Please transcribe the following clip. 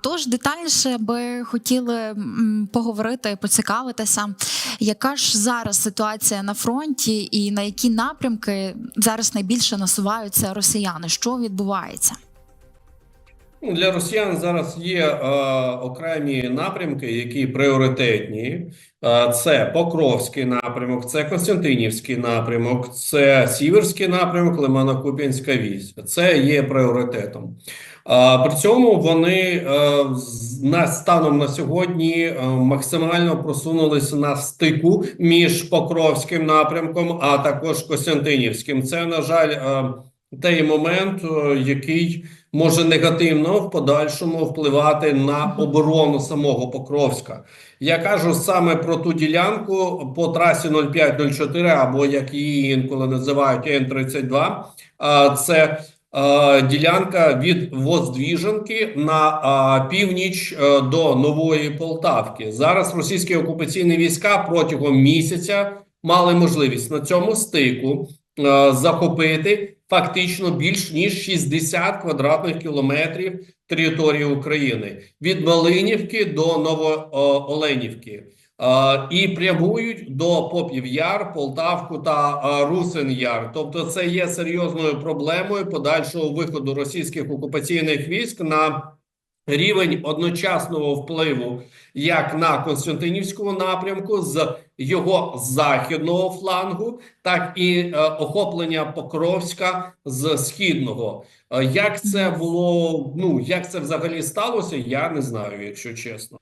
Тож детальніше би хотіли поговорити, поцікавитися, яка ж зараз ситуація на фронті, і на які напрямки зараз найбільше насуваються росіяни? Що відбувається? Ну, Для росіян зараз є е, окремі напрямки, які пріоритетні. Е, це Покровський напрямок, це Костянтинівський напрямок, це Сіверський напрямок, Лимано-Куп'янська вісь. Це є пріоритетом. Е, при цьому вони е, на станом на сьогодні е, максимально просунулися на стику між Покровським напрямком, а також Костянтинівським. Це, на жаль, е, той момент, е, який може негативно в подальшому впливати на оборону самого Покровська. Я кажу саме про ту ділянку по трасі 0504, або як її інколи називають Н-32. А, Це е, ділянка від Воздвіженки на північ е, до Нової Полтавки. Зараз російські окупаційні війська протягом місяця мали можливість на цьому стику захопити фактично більш ніж 60 квадратних кілометрів території України від Малинівки до Новооленівки. Е, І прямують до Попів Яр, Полтавку та е, Русин Яр. Тобто, це є серйозною проблемою подальшого виходу російських окупаційних військ на рівень одночасного впливу як на Константинівському напрямку з його західного флангу, так і е, охоплення Покровська з східного. Е, як це було? Ну як це взагалі сталося? Я не знаю, якщо чесно.